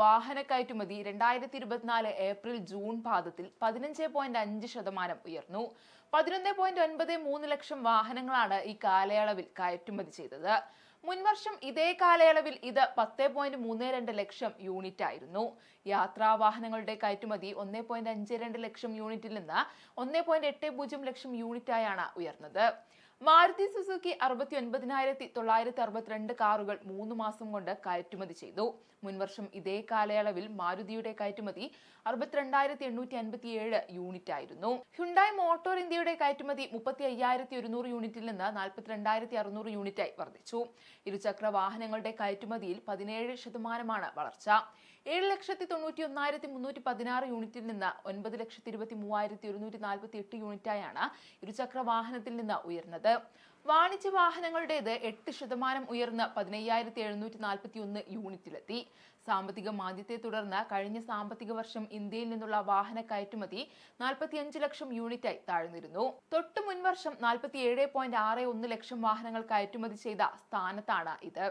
വാഹന കയറ്റുമതി രണ്ടായിരത്തി ഇരുപത്തിനാല് ഏപ്രിൽ ജൂൺ പാദത്തിൽ പതിനഞ്ച് പോയിന്റ് അഞ്ച് ശതമാനം ഉയർന്നു. പതിനൊന്ന് പോയിന്റ് ഒൻപത് മൂന്ന് ലക്ഷം വാഹനങ്ങളാണ് ഈ കാലയളവിൽ കയറ്റുമതി ചെയ്തത്. മുൻവർഷം ഇതേ കാലയളവിൽ ഇത് പത്ത് പോയിന്റ് മൂന്ന് രണ്ട് ലക്ഷം യൂണിറ്റ് ആയിരുന്നു. യാത്രാ വാഹനങ്ങളുടെ കയറ്റുമതി ഒന്ന് പോയിന്റ് അഞ്ച് രണ്ട് ലക്ഷം യൂണിറ്റിൽ നിന്ന് ഒന്ന് പോയിന്റ് എട്ട് പൂജ്യം ലക്ഷം യൂണിറ്റായാണ് ഉയർന്നത്. മാരുതി സുസുക്കി അറുപത്തി ഒൻപതിനായിരത്തി തൊള്ളായിരത്തി അറുപത്തിരണ്ട് കാറുകൾ മൂന്ന് മാസം കൊണ്ട് കയറ്റുമതി ചെയ്തു. മുൻവർഷം ഇതേ കാലയളവിൽ മാരുതിയുടെ കയറ്റുമതി അറുപത്തിരണ്ടായിരത്തി എണ്ണൂറ്റി അൻപത്തി ഏഴ് യൂണിറ്റ് ആയിരുന്നു ഹുണ്ടായ് മോട്ടോർ ഇന്ത്യയുടെ കയറ്റുമതി മുപ്പത്തി അയ്യായിരത്തി ഒരുന്നൂറ് യൂണിറ്റിൽ നിന്ന് നാൽപ്പത്തിരണ്ടായിരത്തി അറുന്നൂറ് യൂണിറ്റായി വർദ്ധിച്ചു. ഇരുചക്ര വാഹനങ്ങളുടെ കയറ്റുമതിയിൽ പതിനേഴ് ശതമാനമാണ് വളർച്ച. ഏഴ് ലക്ഷത്തി തൊണ്ണൂറ്റി ഒന്നായിരത്തി മുന്നൂറ്റി പതിനാറ് യൂണിറ്റിൽ നിന്ന് ഒൻപത് ലക്ഷത്തി ഇരുപത്തി മൂവായിരത്തി ഒരുന്നൂറ്റി നാൽപ്പത്തി എട്ട് യൂണിറ്റായാണ് ഇരുചക്ര വാഹനത്തിൽ നിന്ന് വാണിജ്യ വാഹനങ്ങളുടേത് എട്ട് ശതമാനം ഉയർന്ന് പതിനയ്യായിരത്തി എഴുന്നൂറ്റി നാൽപ്പത്തി ഒന്ന് യൂണിറ്റിലെത്തി. സാമ്പത്തിക മാന്ദ്യത്തെ തുടർന്ന് കഴിഞ്ഞ സാമ്പത്തിക വർഷം ഇന്ത്യയിൽ നിന്നുള്ള വാഹന കയറ്റുമതി നാൽപ്പത്തിയഞ്ച് ലക്ഷം യൂണിറ്റായി താഴ്ന്നിരുന്നു. തൊട്ടു മുൻവർഷം നാൽപ്പത്തിയേഴ് പോയിന്റ് ആറ് ഒന്ന് ലക്ഷം വാഹനങ്ങൾ കയറ്റുമതി ചെയ്ത സ്ഥാനത്താണ് ഇത്.